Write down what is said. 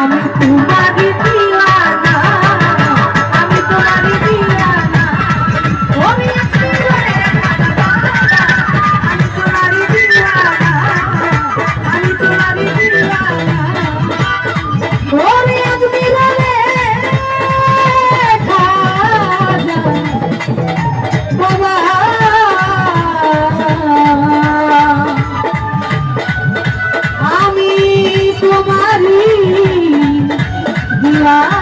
আমি তোমারি আমি তোমারি দিওয়ানা